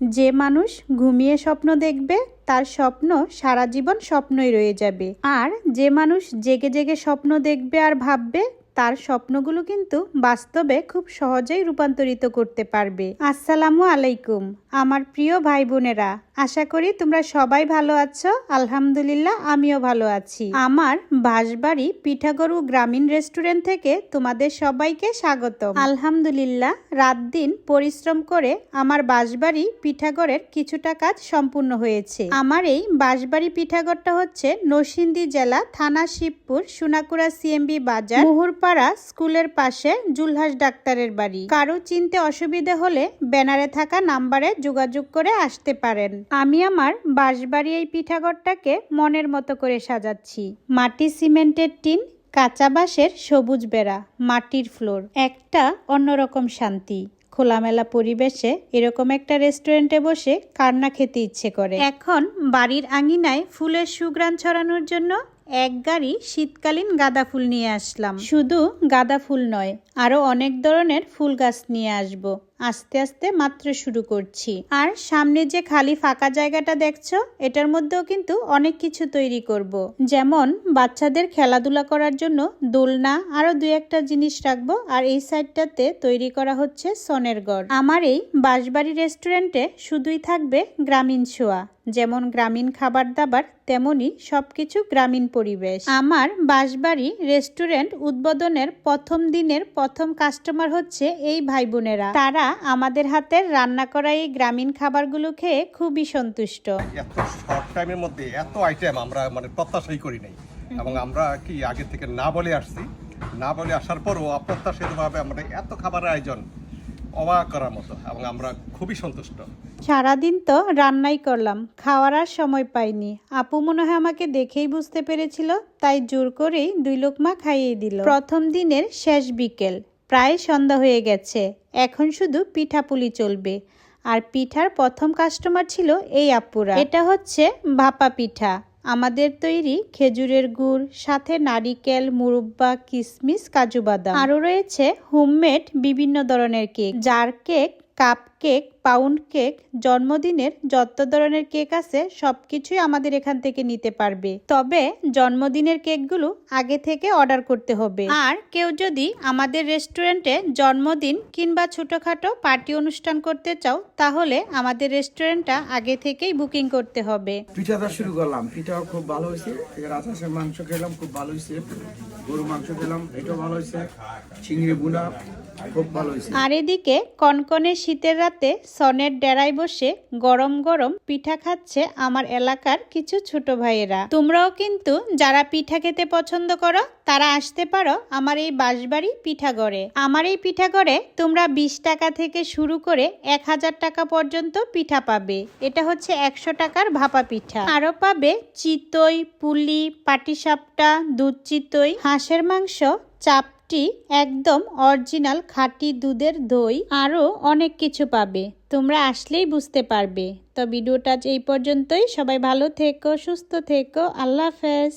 যে মানুষ ঘুমিয়ে স্বপ্ন দেখবে, তার স্বপ্ন সারা জীবন স্বপ্নই রয়ে যাবে। আর যে মানুষ জেগে জেগে স্বপ্ন দেখবে আর ভাববে তার স্বপ্নগুলো কিন্তু বাস্তবে খুব সহজেই রূপান্তরিত করতে পারবে। আসসালামু আলাইকুম, আমার প্রিয় ভাই বোনেরা। আশা করি তোমরা সবাই ভালো আছো। আলহামদুলিল্লাহ, আমিও ভালো আছি। আমার বাঁশবাড়ি পিঠাগড়ু গ্রামীণ রেস্টুরেন্ট থেকে তোমাদের সবাইকে স্বাগত আলহামদুলিল্লাহ, রাত দিন পরিশ্রম করে আমার বাঁশবাড়ি পিঠাগড়ের কিছুটা কাজ সম্পূর্ণ হয়েছে। আমার এই বাঁশবাড়ি পিঠাগড়টা হচ্ছে নরসিংদী জেলা থানা শিবপুর, সোনাকুড়া সিএমবি বাজার, মুহুরপাড়া স্কুলের পাশে জুলহাস ডাক্তারের বাড়ি। কারও চিনতে অসুবিধে হলে ব্যানারে থাকা নাম্বারে যোগাযোগ করে আসতে পারেন। আমি আমার বাঁশবাড়ি এই পিঠাঘরটাকে মনের মতো করে সাজাচ্ছি। মাটি সিমেন্টের টিন, কাঁচা বাঁশের সবুজ বেড়া, মাটির ফ্লোর। একটা অন্যরকম শান্তি। খোলামেলা পরিবেশে এরকম একটা রেস্টুরেন্টে বসে কান্না খেতে ইচ্ছে করে। এখন বাড়ির আঙিনায় ফুলের সুগ্রাণ ছড়ানোর জন্য এক গাড়ি শীতকালীন গাঁদা ফুল নিয়ে আসলাম। শুধু গাঁদা ফুল নয় আরও অনেক ধরনের ফুল গাছ নিয়ে আসব। আস্তে আস্তে মাত্র শুরু করছি। আর সামনে যে খালি ফাঁকা জায়গাটা দেখছ, এটার মধ্যেও কিন্তু অনেক কিছু তৈরি করব। যেমন বাচ্চাদের খেলাধুলা করার জন্য দোলনা আরও দু একটা জিনিস রাখব, আর এই সাইডটাতে তৈরি করা হচ্ছে সনের গড় আমার এই বাঁশবাড়ি রেস্টুরেন্টে শুধুই থাকবে গ্রামীণ ছোঁয়া যেমন গ্রামীণ খাবার দাবার তেমনি সবকিছু গ্রামীণ পরিবেশ। আমার বাঁশবাড়ি রেস্টুরেন্ট উদ্বোধনের প্রথম দিনের প্রথম কাস্টমার হচ্ছে এই ভাই বোনেরা। তারা আমাদের হাতের রান্না করা এই গ্রামীণ খাবারগুলো খেয়ে খুবই সন্তুষ্ট। এত শর্ট টাইমের মধ্যে এত আইটেম আমরা মানে প্রত্যাশাই করি নাই। এবং আমরা কি আগে থেকে না বলে আসছি না বলে আসার পরও অপ্রত্যাশিতভাবে আমরা এত খাবারের আয়োজন অবাক করার মতো এবং আমরা খুবই সন্তুষ্ট। সারাদিন তো রান্নাই করলাম খাওয়ার আর সময় পাইনি। আপু মনে হয় আমাকে দেখেই বুঝতে পেরেছিল তাই জোর করেই দুই লোকমা খাইয়ে দিল। প্রথম দিনের শেষ বিকেল প্রায় সন্ধ্যা হয়ে গেছে। এখন শুধু পিঠাপুলি চলবে। আর পিঠার প্রথম কাস্টমার ছিল এই আপুরা। এটা হচ্ছে ভাপা পিঠা। আমাদের তৈরি খেজুরের গুড়, সাথে নারিকেল, মুরব্বা, কিসমিস, কাজু বাদাম। আরও রয়েছে হোমমেড বিভিন্ন ধরনের কেক যার cake cup cake pound cake, জন্মদিনের যত ধরনের কেক আছে সব কিছুই আমাদের এখান থেকে নিতে পারবে। তবে জন্মদিনের কেকগুলো আগে থেকে অর্ডার করতে হবে। আর কেউ যদি আমাদের রেস্টুরেন্টে জন্মদিন কিংবা ছোটখাটো পার্টি অনুষ্ঠান করতে চাও, তাহলে আমাদের রেস্টুরেন্টটা আগে থেকেই বুকিং করতে হবে। পিঠাটা শুরু করলাম। পিঠাও খুব ভালো হয়েছে। রাজহাঁসের মাংস খেলাম, খুব ভালো হয়েছে। গরু মাংস খেলাম, এটাও ভালো হয়েছে। চিংড়ি বুনা আর এদিকে কনকনে শীতের রাতে সনের ডেরায় বসে গরম গরম পিঠা খাচ্ছে আমার এলাকার কিছু ছোট ভাইয়েরা। তোমরাও কিন্তু যারা পিঠা খেতে পছন্দ করো, তারা আসতে পারো আমার এই বাঁশবাড়ি পিঠাগড়ে। আমার এই পিঠাগড়ে তোমরা বিশ টাকা থেকে শুরু করে এক হাজার টাকা পর্যন্ত পিঠা পাবে। এটা হচ্ছে একশো টাকার ভাপা পিঠা। আরও পাবে চিতই, পুলি, পাটিসাপটা, দুধ চিতই, হাঁসের মাংস চাপটি একদম অরিজিনাল খাঁটি দুধের দই আরও অনেক কিছু পাবে। তোমরা আসলেই বুঝতে পারবে। তো ভিডিওটা এই পর্যন্তই। সবাই ভালো থেকো, সুস্থ থেকো। আল্লাহ হাফেজ।